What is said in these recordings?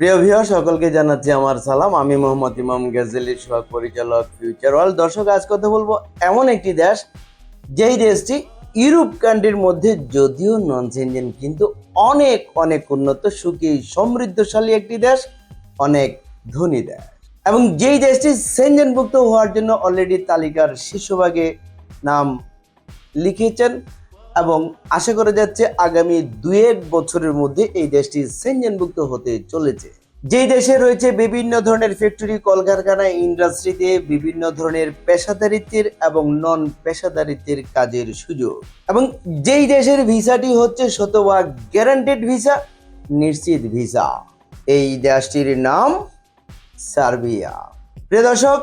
প্রিয় ভিউ সকলকে জানাচ্ছি আমার সালাম। আমি মোহাম্মদ ইমাম গাজেলি সোহাগ পরিচালক ফিউচার ওয়ার্ল্ড দর্শক, আজ কথা বলব এমন একটি দেশ, যেই দেশটি ইউরোপ কান্ট্রির মধ্যে যদিও নন সেনজেন কিন্তু অনেক অনেক উন্নত, সুখী, সমৃদ্ধশালী একটি দেশ, অনেক ধনী দেশ। এবং যেই দেশটি সেনজেনভুক্ত হওয়ার জন্য অলরেডি তালিকার শীর্ষভাগে নাম লিখেছেন এবং আশা করা যাচ্ছে আগামী দুই এক বছরের মধ্যে এই দেশটি সেনজেনভুক্ত হতে চলেছে। যেই দেশে রয়েছে বিভিন্ন ধরনের ফ্যাক্টরি কলকারখানা ইন্ডাস্ট্রিতে বিভিন্ন ধরনের পেশাদারিত্বের এবং নন পেশাদারিত্বের কাজের সুযোগ। এবং যেই দেশের ভিসাটি হচ্ছে শতভাগ গ্যারান্টেড ভিসা নিশ্চিত ভিসা এই দেশটির নাম সার্বিয়া। প্রিয় দর্শক,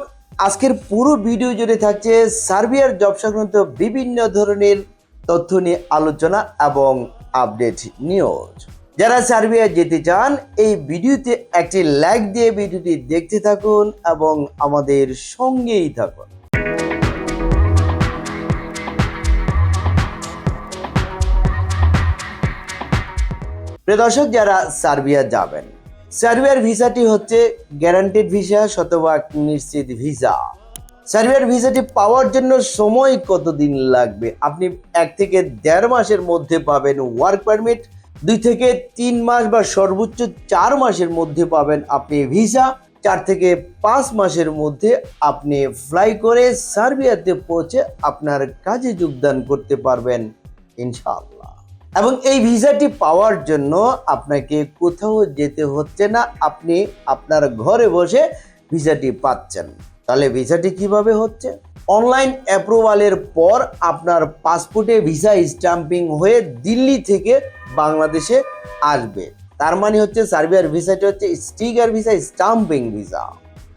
আজকের পুরো ভিডিও জুড়ে থাকছে সার্বিয়ার জব সংক্রান্ত বিভিন্ন ধরনের তথ্য নিয়ে আলোচনা এবং আপডেট নিউজ। যারা সার্বিয়া যেতে চান, এই ভিডিওতে একটি লাইক দিয়ে ভিডিওটি দেখতে থাকুন এবং আমাদের সঙ্গেই থাকুন। প্রিয় দর্শক, যারা সার্বিয়া যাবেন, সার্বিয়ার ভিসাটি হচ্ছে গ্যারান্টেড ভিসা শতভাগ নিশ্চিত ভিসা সার্বিয়ার ভিসাটি পাওয়ার জন্য সময় কতদিন লাগবে? আপনি এক থেকে দেড় মাসের মধ্যে পাবেন ওয়ার্ক পারমিট দুই থেকে তিন মাস বা সর্বোচ্চ চার মাসের মধ্যে পাবেন আপনি ভিসা চার থেকে পাঁচ মাসের মধ্যে আপনি ফ্লাই করে সার্বিয়াতে পৌঁছে আপনার কাজে যোগদান করতে পারবেন, ইনশাআল্লাহ। এবং এই ভিসাটি পাওয়ার জন্য আপনাকে কোথাও যেতে হচ্ছে না, আপনি আপনার ঘরে বসে ভিসাটি পাচ্ছেন। তাহলে ভিসাটি কীভাবে হচ্ছে? অনলাইন অ্যাপ্রুভালের পর আপনার পাসপোর্টে ভিসা স্টাম্পিং হয়ে দিল্লি থেকে বাংলাদেশে আসবে। তার মানে হচ্ছে সার্বিয়ার ভিসাটি হচ্ছে স্টিকার ভিসা, স্টাম্পিং ভিসা।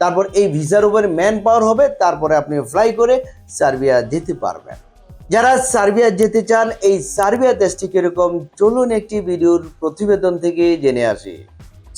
তারপর এই ভিসার উপরে ম্যান পাওয়ার হবে, তারপরে আপনি ফ্লাই করে সার্বিয়া যেতে পারবেন। যারা সার্বিয়া যেতে চান, এই সার্বিয়া দেশটি কীরকম? চলুন একটি ভিডিওর প্রতিবেদন থেকে জেনে আসি।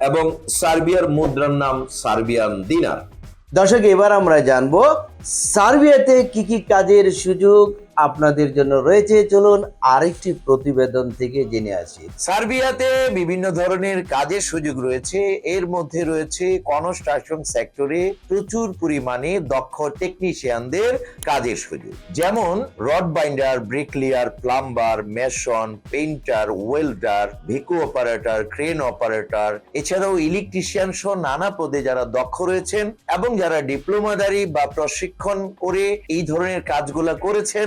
এবং সার্বিয়ার মুদ্রার নাম সার্বিয়ান দিনার। দর্শক, এবার আমরা জানব সার্বিয়াতে কি কি কাজের সুযোগ আপনাদের জন্য রয়েছে। চলুন আরেকটি প্রতিবেদন থেকে জেনে আসি। সার্বিয়াতে বিভিন্ন ধরনের কাজের সুযোগ রয়েছে। এর মধ্যে রয়েছে কনস্ট্রাকশন সেক্টরে প্রচুর পরিমাণে দক্ষ টেকনিশিয়ানদের কাজের সুযোগ। যেমন rod binder bricklayer plumber mason painter welder Bhiku operator crane operator এছাড়াও ইলেকট্রিশিয়ান সহ নানা পদে যারা দক্ষ রয়েছেন এবং যারা ডিপ্লোমাদারি বা প্রশিক্ষণ করে এই ধরনের কাজগুলা করেছেন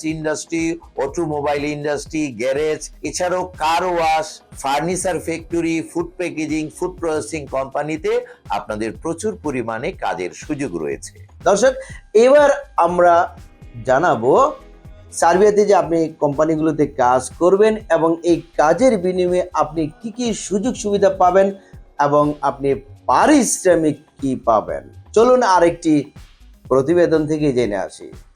industry automobile industry garage এছাড়াও car wash furniture factory food packaging food processing কোম্পানিতে আপনাদের প্রচুর পরিমাণে কাজের সুযোগ রয়েছে। দর্শক, এবার আমরা জানাব সার্বিয়াতে যে আপনি কোম্পানিগুলোতে কাজ করবেন এবং এই কাজের বিনিময়ে আপনি কি কি সুযোগ সুবিধা পাবেন এবং আপনি পারিশ্রমিক কি পাবেন। চলুন আরেকটি প্রতিবেদন থেকে জেনে আসি।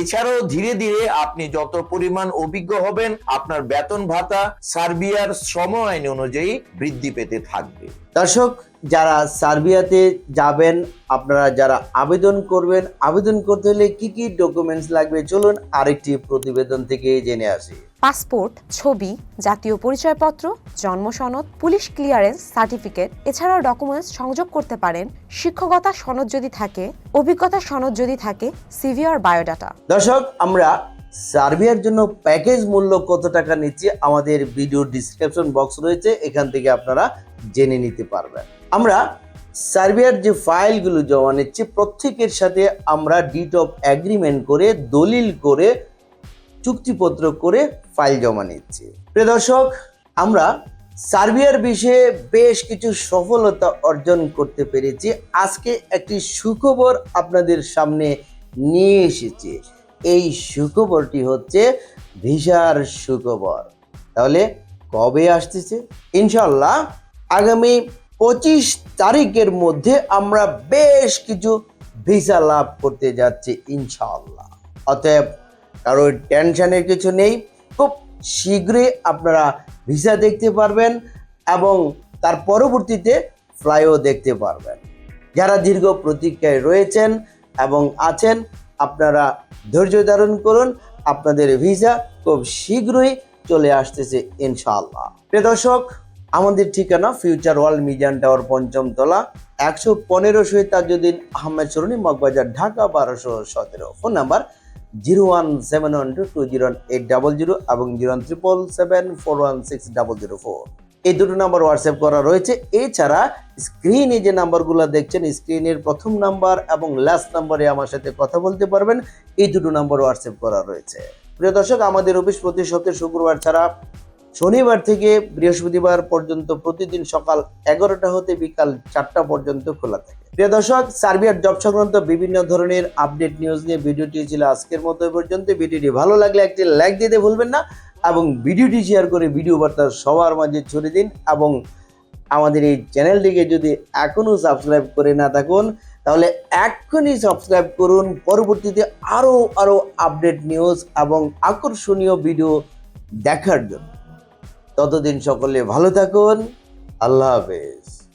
এছাড়াও ধীরে ধীরে আপনি যত পরিমাণ অভিজ্ঞ হবেন, আপনার বেতন ভাতা সার্বিয়ার শ্রম আইন অনুযায়ী বৃদ্ধি পেতে থাকবে। দর্শক যারা সার্বিয়াতে যাবেন আপনারা যারা আবেদন করবেন আবেদন করতে হলে কি কি ডকুমেন্টস লাগবে? চলুন আরেকটি প্রতিবেদন থেকে জেনে আসি। পাসপোর্ট ছবি জাতীয় পরিচয়পত্র জন্ম সনদ পুলিশ ক্লিয়ারেন্স সার্টিফিকেট এছাড়াও ডকুমেন্টস সংযোগ করতে পারেন। শিক্ষকতা সনদ যদি থাকে অভিজ্ঞতা সনদ যদি থাকে সিভি আর বায়োডাটা দর্শক আমরা সার্বিয়ার জন্য প্যাকেজ মূল্য কত টাকা নিচ্ছে আমাদের ভিডিও ডিসক্রিপশন বক্স রয়েছে এখান থেকে আপনারা জেনে নিতে পারবেন। আমরা সার্বিয়ার যে ফাইলগুলো জমা নিচ্ছি, প্রত্যেকের সাথে আমরা ডিট অফ অ্যাগ্রিমেন্ট করে, দলিল করে, চুক্তিপত্র করে ফাইল জমা নিচ্ছি। প্রিয় দর্শক, আমরা সার্বিয়ার বিষয়ে বেশ কিছু সফলতা অর্জন করতে পেরেছি। আজকে একটি সুখবর আপনাদের সামনে নিয়ে এসেছি। এই সুখবরটি হচ্ছে ভিসার সুখবর। তাহলে কবে আসতেছে? ইনশাল্লাহ আগামী পঁচিশ তারিখের মধ্যে আমরা বেশ কিছু ভিসা লাভ করতে যাচ্ছি ইনশাল্লাহ অতএব কারোর টেনশনের কিছু নেই, খুব শীঘ্রই আপনারা ভিসা দেখতে পারবেন এবং তার পরবর্তীতে ফ্লাইও দেখতে পারবেন। যারা দীর্ঘ প্রতীক্ষায় রয়েছেন এবং আছেন, আপনারা ধৈর্য ধারণ করুন, আপনাদের ভিসা খুব শীঘ্রই চলে আসতেছে, ইনশাআল্লাহ। প্রিয় দর্শক আমাদের ঠিকানা ফিউচার ওয়ার্ল্ড মিজান টাওয়ার পঞ্চম তলা, একশো পনেরো শহীদ তাজুদ্দিন আহমেদ সরুনি মগবাজার, ঢাকা, বারোশো সতেরো। Phone number zero one seven one two two zero eight double zero এবং zero one triple seven four one six double zero four. এই দুটো নাম্বার হোয়াটসঅ্যাপ করা রয়েছে। এছাড়া স্ক্রিনে যে নাম্বারগুলো দেখছেন, স্ক্রিনের প্রথম নাম্বার এবং লাস্ট নাম্বারে আমার সাথে কথা বলতে পারবেন। এই দুটো নাম্বার হোয়াটসঅ্যাপ করা রয়েছে। প্রিয় দর্শক, আমাদের অফিস প্রতি সপ্তাহে শুক্রবার ছাড়া শনিবার থেকে বৃহস্পতিবার পর্যন্ত প্রতিদিন সকাল এগারোটা হতে বিকাল চারটা পর্যন্ত খোলা থাকে। প্রিয় দর্শক, সার্বিয়ার জব সংক্রান্ত বিভিন্ন ধরনের আপডেট নিউজ নিয়ে ভিডিওটি ছিল আজকের মতো পর্যন্ত। ভিডিওটি ভালো লাগলে একটি লাইক দিতে ভুলবেন না এবং ভিডিওটি শেয়ার করে ভিডিও বার্তা সবার মাঝে ছড়িয়ে দিন এবং আমাদের এই চ্যানেলটিকে যদি এখনও সাবস্ক্রাইব করে না থাকুন, তাহলে এখনই সাবস্ক্রাইব করুন। পরবর্তীতে আরও আরও আপডেট নিউজ এবং আকর্ষণীয় ভিডিও দেখার জন্য। ততদিন সকলে ভালো থাকুন। আল্লাহ হাফেজ।